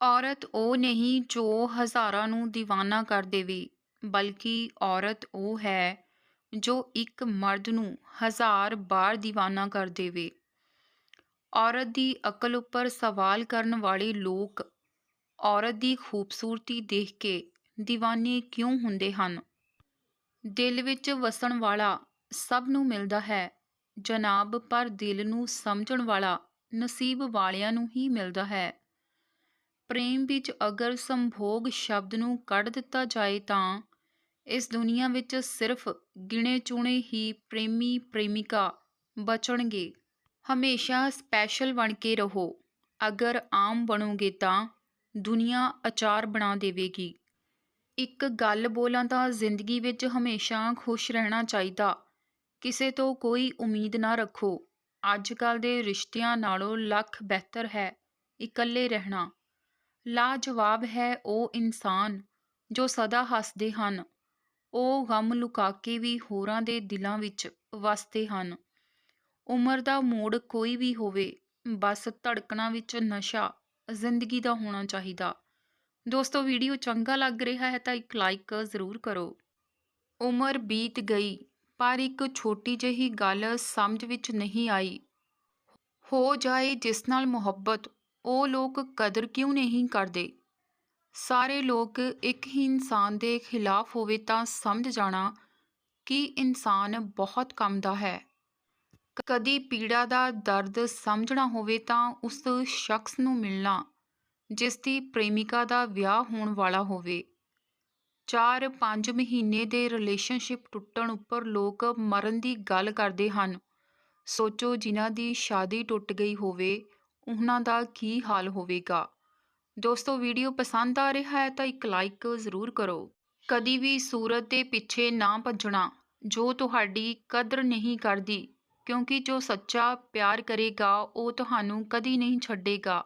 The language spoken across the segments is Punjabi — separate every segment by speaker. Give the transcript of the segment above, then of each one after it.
Speaker 1: ਔਰਤ ਉਹ ਨਹੀਂ ਜੋ ਹਜ਼ਾਰਾਂ ਨੂੰ دیਵਾਨਾ ਕਰ ਦੇਵੇ, ਬਲਕਿ ਔਰਤ ਉਹ ਹੈ ਜੋ ਇੱਕ ਮਰਦ ਨੂੰ ਹਜ਼ਾਰ ਬਾਰ دیਵਾਨਾ ਕਰ ਦੇਵੇ। ਔਰਤ ਦੀ ਅਕਲ ਉੱਪਰ ਸਵਾਲ ਕਰਨ ਵਾਲੇ ਲੋਕ ਔਰਤ ਦੀ ਖੂਬਸੂਰਤੀ ਦੇਖ ਕੇ دیਵਾਨੇ ਕਿਉਂ ਹੁੰਦੇ ਹਨ? ਦਿਲ ਵਿੱਚ ਵਸਣ ਵਾਲਾ ਸਭ ਨੂੰ ਮਿਲਦਾ ਹੈ, ਜਨਾਬ, ਪਰ ਦਿਲ ਨੂੰ ਸਮਝਣ ਵਾਲਾ ਨਸੀਬ ਵਾਲਿਆਂ ਨੂੰ ਹੀ ਮਿਲਦਾ ਹੈ। ਪ੍ਰੇਮ ਵਿੱਚ ਅਗਰ ਸੰਭੋਗ ਸ਼ਬਦ ਨੂੰ ਕੱਢ ਦਿੱਤਾ ਜਾਏ ਤਾਂ ਇਸ ਦੁਨੀਆ ਵਿੱਚ ਸਿਰਫ ਗਿਣੇ ਚੁਣੇ ਹੀ ਪ੍ਰੇਮੀ ਪ੍ਰੇਮਿਕਾ ਬਚਣਗੇ। ਹਮੇਸ਼ਾ ਸਪੈਸ਼ਲ ਬਣ ਕੇ ਰਹੋ। ਅਗਰ ਆਮ ਬਣੋਗੇ ਤਾਂ ਦੁਨੀਆ ਅਚਾਰ ਬਣਾ ਦੇਵੇਗੀ। ਇੱਕ ਗੱਲ ਬੋਲਾਂ ਤਾਂ ਜ਼ਿੰਦਗੀ ਵਿੱਚ ਹਮੇਸ਼ਾ ਖੁਸ਼ ਰਹਿਣਾ ਚਾਹੀਦਾ। ਕਿਸੇ ਤੋਂ ਕੋਈ ਉਮੀਦ ਨਾ ਰੱਖੋ। ਅੱਜ ਕੱਲ ਦੇ ਰਿਸ਼ਤਿਆਂ ਨਾਲੋਂ ਲੱਖ ਬਿਹਤਰ ਹੈ ਇਕੱਲੇ ਰਹਿਣਾ। ਲਾਜਵਾਬ ਹੈ ਉਹ ਇਨਸਾਨ ਜੋ ਸਦਾ ਹੱਸਦੇ ਹਨ। ਉਹ ਗਮ ਲੁਕਾ ਕੇ ਵੀ ਹੋਰਾਂ ਦੇ ਦਿਲਾਂ ਵਿੱਚ ਵਸਦੇ ਹਨ। ਉਮਰ ਦਾ ਮੋੜ ਕੋਈ ਵੀ ਹੋਵੇ, ਬਸ ਧੜਕਣਾ ਵਿੱਚ ਨਸ਼ਾ ਜ਼ਿੰਦਗੀ ਦਾ ਹੋਣਾ ਚਾਹੀਦਾ। ਦੋਸਤੋ, ਵੀਡੀਓ ਚੰਗਾ ਲੱਗ ਰਿਹਾ ਹੈ ਤਾਂ ਇੱਕ ਲਾਈਕ ਜ਼ਰੂਰ ਕਰੋ। ਉਮਰ ਬੀਤ ਗਈ, ਪਰ ਇੱਕ ਛੋਟੀ ਜਿਹੀ ਗੱਲ ਸਮਝ ਵਿੱਚ ਨਹੀਂ ਆਈ। ਹੋ ਜਾਏ ਜਿਸ ਨਾਲ ਮੁਹੱਬਤ ਉਹ ਲੋਕ ਕਦਰ ਕਿਉਂ ਨਹੀਂ ਕਰਦੇ? ਸਾਰੇ ਲੋਕ ਇੱਕ ਹੀ ਇਨਸਾਨ ਦੇ ਖਿਲਾਫ ਹੋਵੇ ਤਾਂ ਸਮਝ ਜਾਣਾ ਕਿ ਇਨਸਾਨ ਬਹੁਤ ਕੰਮ ਦਾ ਹੈ। ਕਦੀ ਪੀੜਾ ਦਾ ਦਰਦ ਸਮਝਣਾ ਹੋਵੇ ਤਾਂ ਉਸ ਸ਼ਖਸ ਨੂੰ ਮਿਲਣਾ, ਜਿਸ ਦੀ ਪ੍ਰੇਮਿਕਾ ਦਾ ਵਿਆਹ ਹੋਣ ਵਾਲਾ ਹੋਵੇ। 4-5 ਮਹੀਨੇ ਦੇ ਰਿਲੇਸ਼ਨਸ਼ਿਪ ਟੁੱਟਣ ਉੱਪਰ ਲੋਕ ਮਰਨ ਦੀ ਗੱਲ ਕਰਦੇ ਹਨ। ਸੋਚੋ ਜਿਨ੍ਹਾਂ ਦੀ ਸ਼ਾਦੀ ਟੁੱਟ ਗਈ ਹੋਵੇ ਉਹਨਾਂ ਦਾ ਕੀ ਹਾਲ ਹੋਵੇਗਾ? ਦੋਸਤੋ ਵੀਡੀਓ ਪਸੰਦ ਆ ਰਿਹਾ ਹੈ ਤਾਂ ਇੱਕ ਲਾਈਕ ਜ਼ਰੂਰ ਕਰੋ। ਕਦੀ ਵੀ ਸੂਰਤ ਦੇ ਪਿੱਛੇ ਨਾ ਭੱਜਣਾ, ਜੋ ਤੁਹਾਡੀ ਕਦਰ ਨਹੀਂ ਕਰਦੀ, ਕਿਉਂਕਿ ਜੋ ਸੱਚਾ ਪਿਆਰ ਕਰੇਗਾ, ਉਹ ਤੁਹਾਨੂੰ ਕਦੀ ਨਹੀਂ ਛੱਡੇਗਾ,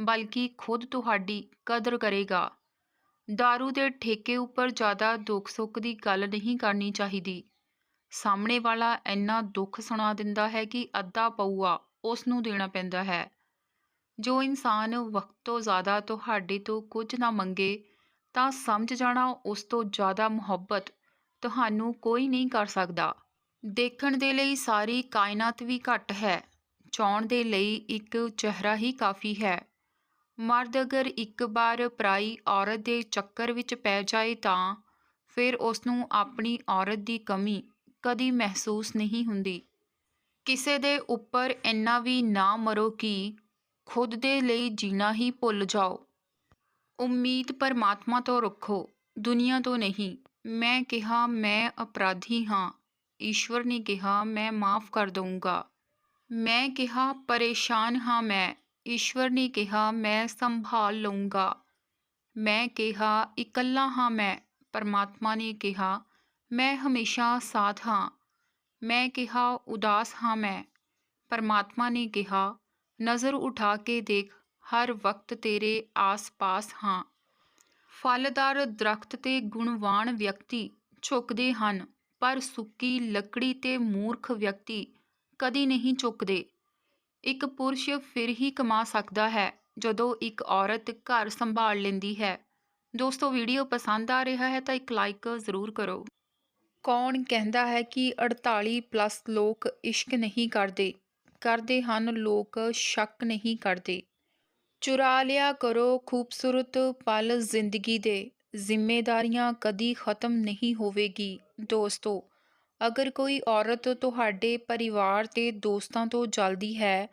Speaker 1: ਬਲਕਿ ਖੁਦ ਤੁਹਾਡੀ ਕਦਰ ਕਰੇਗਾ। दारू ਦੇ ਠੇਕੇ ਉੱਪਰ ਜ਼ਿਆਦਾ ਦੁੱਖ ਸੁੱਖ ਦੀ ਗੱਲ ਨਹੀਂ ਕਰਨੀ ਚਾਹੀਦੀ। ਸਾਹਮਣੇ ਵਾਲਾ ਇੰਨਾ ਦੁੱਖ ਸੁਣਾ ਦਿੰਦਾ ਹੈ ਕਿ ਅੱਧਾ ਪਊਆ ਉਸ ਨੂੰ ਦੇਣਾ ਪੈਂਦਾ ਹੈ। ਜੋ ਇਨਸਾਨ ਵਕਤ ਤੋਂ ਜ਼ਿਆਦਾ ਤੁਹਾਡੇ ਤੋਂ ਕੁਝ ਨਾ ਮੰਗੇ, ਤਾਂ ਸਮਝ ਜਾਣਾ ਉਸ ਤੋਂ ਜ਼ਿਆਦਾ ਮੁਹੱਬਤ ਤੁਹਾਨੂੰ ਕੋਈ ਨਹੀਂ ਕਰ ਸਕਦਾ। ਦੇਖਣ ਦੇ ਲਈ ਸਾਰੀ ਕਾਇਨਾਤ ਵੀ ਘੱਟ ਹੈ ਚਾਉਣ ਦੇ ਲਈ ਇੱਕ ਚਿਹਰਾ ਹੀ ਕਾਫੀ ਹੈ। ਮਰਦ ਅਗਰ ਇੱਕ ਵਾਰ ਪਰਾਈ ਔਰਤ ਦੇ ਚੱਕਰ ਵਿੱਚ ਪੈ ਜਾਏ ਤਾਂ ਫਿਰ ਉਸ ਨੂੰ ਆਪਣੀ ਔਰਤ ਦੀ ਕਮੀ ਕਦੀ ਮਹਿਸੂਸ ਨਹੀਂ ਹੁੰਦੀ। ਕਿਸੇ ਦੇ ਉੱਪਰ ਇੰਨਾ ਵੀ ਨਾ ਮਰੋ ਕਿ ਖੁਦ ਦੇ ਲਈ ਜੀਣਾ ਹੀ ਭੁੱਲ ਜਾਓ। ਉਮੀਦ ਪਰਮਾਤਮਾ ਤੋਂ ਰੱਖੋ, ਦੁਨੀਆ ਤੋਂ ਨਹੀਂ। ਮੈਂ ਕਿਹਾ, ਮੈਂ ਅਪਰਾਧੀ ਹਾਂ। ਈਸ਼ਵਰ ਨੇ ਕਿਹਾ, ਮੈਂ ਮਾਫ ਕਰ ਦਊਂਗਾ। ਮੈਂ ਕਿਹਾ, ਪਰੇਸ਼ਾਨ ਹਾਂ ਮੈਂ। ਈਸ਼ਵਰ ਨੇ ਕਿਹਾ, ਮੈਂ ਸੰਭਾਲ ਲਊਂਗਾ। ਮੈਂ ਕਿਹਾ, ਇਕੱਲਾ ਹਾਂ ਮੈਂ। ਪਰਮਾਤਮਾ ਨੇ ਕਿਹਾ, ਮੈਂ ਹਮੇਸ਼ਾ ਸਾਥ ਹਾਂ। ਮੈਂ ਕਿਹਾ, ਉਦਾਸ ਹਾਂ ਮੈਂ। ਪਰਮਾਤਮਾ ਨੇ ਕਿਹਾ ਨਜ਼ਰ ਉਠਾ ਕੇ ਦੇਖ, ਹਰ ਵਕਤ ਤੇਰੇ ਆਸ-ਪਾਸ ਹਾਂ। ਫਲਦਾਰ ਦਰਖਤ ਤੇ ਗੁਣਵਾਨ ਵਿਅਕਤੀ ਝੁਕਦੇ ਹਨ, ਪਰ ਸੁੱਕੀ ਲੱਕੜੀ ਤੇ ਮੂਰਖ ਵਿਅਕਤੀ ਕਦੀ ਨਹੀਂ ਝੁਕਦੇ। ਇੱਕ ਪੁਰਸ਼ ਫਿਰ ਹੀ ਕਮਾ ਸਕਦਾ ਹੈ, ਜਦੋਂ ਇੱਕ ਔਰਤ ਘਰ ਸੰਭਾਲ ਲੈਂਦੀ ਹੈ। ਦੋਸਤੋ, ਵੀਡੀਓ ਪਸੰਦ ਆ ਰਿਹਾ ਹੈ ਤਾਂ ਇੱਕ ਲਾਈਕ ਜ਼ਰੂਰ ਕਰੋ। ਕੌਣ ਕਹਿੰਦਾ ਹੈ ਕਿ 48 ਪਲੱਸ ਲੋਕ ਇਸ਼ਕ ਨਹੀਂ ਕਰਦੇ? ਕਰਦੇ ਹਨ, ਲੋਕ ਸ਼ੱਕ ਨਹੀਂ ਕਰਦੇ। ਚੁਰਾ ਲਿਆ ਕਰੋ ਖੂਬਸੂਰਤ ਪਲ ਜ਼ਿੰਦਗੀ ਦੇ। ਜ਼ਿੰਮੇਦਾਰੀਆਂ ਕਦੀ ਖਤਮ ਨਹੀਂ ਹੋਵੇਗੀ। ਦੋਸਤੋ, ਅਗਰ ਕੋਈ ਔਰਤ ਤੁਹਾਡੇ ਪਰਿਵਾਰ ਤੇ ਦੋਸਤਾਂ ਤੋਂ ਜਲਦੀ ਹੈ,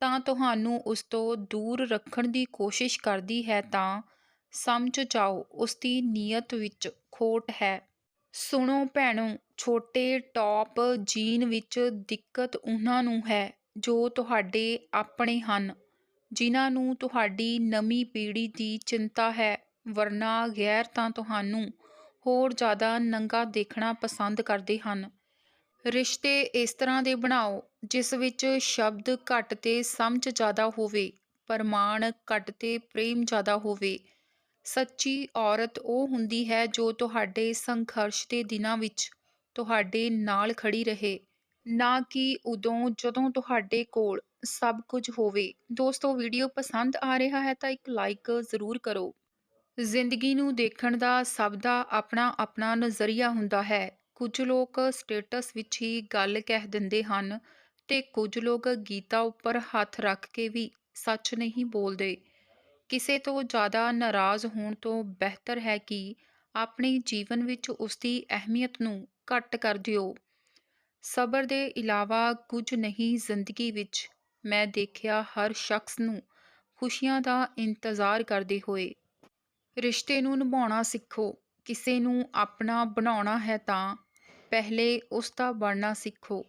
Speaker 1: ਤਾਂ ਤੁਹਾਨੂੰ ਉਸ ਤੋਂ ਦੂਰ ਰੱਖਣ ਦੀ ਕੋਸ਼ਿਸ਼ ਕਰਦੀ ਹੈ, ਤਾਂ ਸਮਝ ਜਾਓ ਉਸ ਦੀ ਨੀਅਤ ਵਿੱਚ ਖੋਟ ਹੈ। ਸੁਣੋ ਭੈਣੋ, ਛੋਟੇ ਟੌਪ ਜੀਨ ਵਿੱਚ ਦਿੱਕਤ ਉਹਨਾਂ ਨੂੰ ਹੈ। ਜੋ ਤੁਹਾਡੇ ਆਪਣੇ ਹਨ, ਜਿਨ੍ਹਾਂ ਨੂੰ ਤੁਹਾਡੀ ਨਵੀਂ ਪੀੜ੍ਹੀ ਦੀ ਚਿੰਤਾ ਹੈ, ਵਰਨਾ ਗੈਰ ਤਾਂ ਤੁਹਾਨੂੰ ਹੋਰ ਜ਼ਿਆਦਾ ਨੰਗਾ ਦੇਖਣਾ ਪਸੰਦ ਕਰਦੇ ਹਨ। ਰਿਸ਼ਤੇ ਇਸ ਤਰ੍ਹਾਂ ਦੇ ਬਣਾਓ, ਜਿਸ ਵਿੱਚ ਸ਼ਬਦ ਘੱਟ ਤੇ ਸਮਝ ਜ਼ਿਆਦਾ ਹੋਵੇ, ਪ੍ਰਮਾਣ ਘੱਟ ਤੇ ਪ੍ਰੇਮ ਜ਼ਿਆਦਾ ਹੋਵੇ। ਸੱਚੀ ਔਰਤ ਉਹ ਹੁੰਦੀ ਹੈ ਜੋ ਤੁਹਾਡੇ ਸੰਘਰਸ਼ ਦੇ ਦਿਨਾਂ ਵਿੱਚ ਤੁਹਾਡੇ ਨਾਲ ਖੜੀ ਰਹੇ। ਨਾ ਕਿ ਉਦੋਂ ਜਦੋਂ ਤੁਹਾਡੇ ਕੋਲ ਸਭ ਕੁਝ ਹੋਵੇ। ਦੋਸਤੋ ਵੀਡੀਓ ਪਸੰਦ ਆ ਰਿਹਾ ਹੈ ਤਾਂ ਇੱਕ ਲਾਈਕ ਜ਼ਰੂਰ ਕਰੋ। ਜ਼ਿੰਦਗੀ ਨੂੰ ਦੇਖਣ ਦਾ ਸਭ ਦਾ ਆਪਣਾ-ਆਪਣਾ ਨਜ਼ਰੀਆ ਹੁੰਦਾ ਹੈ। ਕੁਝ ਲੋਕ ਸਟੇਟਸ ਵਿੱਚ ਹੀ ਗੱਲ ਕਹਿ ਦਿੰਦੇ ਹਨ ਤੇ ਕੁਝ ਲੋਕ ਗੀਤਾ ਉੱਪਰ ਹੱਥ ਰੱਖ ਕੇ ਵੀ ਸੱਚ ਨਹੀਂ ਬੋਲਦੇ। ਕਿਸੇ ਤੋਂ ਜ਼ਿਆਦਾ ਨਾਰਾਜ਼ ਹੋਣ ਤੋਂ ਬਿਹਤਰ ਹੈ ਕਿ ਆਪਣੇ ਜੀਵਨ ਵਿੱਚ ਉਸਦੀ ਅਹਿਮੀਅਤ ਨੂੰ ਘੱਟ ਕਰ ਦਿਓ। ਸਬਰ ਦੇ ਇਲਾਵਾ ਕੁਝ ਨਹੀਂ ਜ਼ਿੰਦਗੀ ਵਿੱਚ ਮੈਂ ਦੇਖਿਆ ਹਰ ਸ਼ਖਸ ਨੂੰ ਖੁਸ਼ੀਆਂ ਦਾ ਇੰਤਜ਼ਾਰ ਕਰਦੇ ਹੋਏ। ਰਿਸ਼ਤੇ ਨੂੰ ਨਿਭਾਉਣਾ ਸਿੱਖੋ। ਕਿਸੇ ਨੂੰ ਆਪਣਾ ਬਣਾਉਣਾ ਹੈ ਤਾਂ ਪਹਿਲੇ ਉਸ ਦਾ ਬਣਨਾ ਸਿੱਖੋ।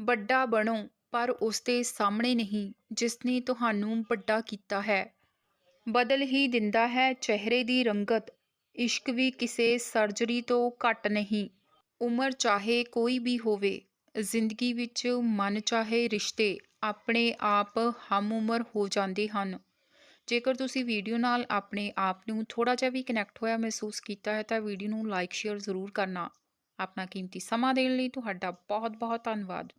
Speaker 1: ਵੱਡਾ ਬਣੋ, ਪਰ ਉਸਦੇ ਸਾਹਮਣੇ ਨਹੀਂ ਜਿਸਨੇ ਤੁਹਾਨੂੰ ਵੱਡਾ ਕੀਤਾ ਹੈ। ਬਦਲ ਹੀ ਦਿੰਦਾ ਹੈ ਚਿਹਰੇ ਦੀ ਰੰਗਤ। ਇਸ਼ਕ ਵੀ ਕਿਸੇ ਸਰਜਰੀ ਤੋਂ ਘੱਟ ਨਹੀਂ। ਉਮਰ ਚਾਹੇ ਕੋਈ ਵੀ ਹੋਵੇ, ਜ਼ਿੰਦਗੀ ਵਿੱਚ ਮਨ ਚਾਹੇ ਰਿਸ਼ਤੇ ਆਪਣੇ ਆਪ ਹਮ ਉਮਰ ਹੋ ਜਾਂਦੇ ਹਨ। ਜੇਕਰ ਤੁਸੀਂ ਵੀਡੀਓ ਨਾਲ ਆਪਣੇ ਆਪ ਨੂੰ ਥੋੜ੍ਹਾ ਜਿਹਾ ਵੀ ਕਨੈਕਟ ਹੋਇਆ ਮਹਿਸੂਸ ਕੀਤਾ ਹੈ ਤਾਂ ਵੀਡੀਓ ਨੂੰ ਲਾਈਕ ਸ਼ੇਅਰ ਜ਼ਰੂਰ ਕਰਨਾ। ਆਪਣਾ ਕੀਮਤੀ ਸਮਾਂ ਦੇਣ ਲਈ ਤੁਹਾਡਾ ਬਹੁਤ-ਬਹੁਤ ਧੰਨਵਾਦ।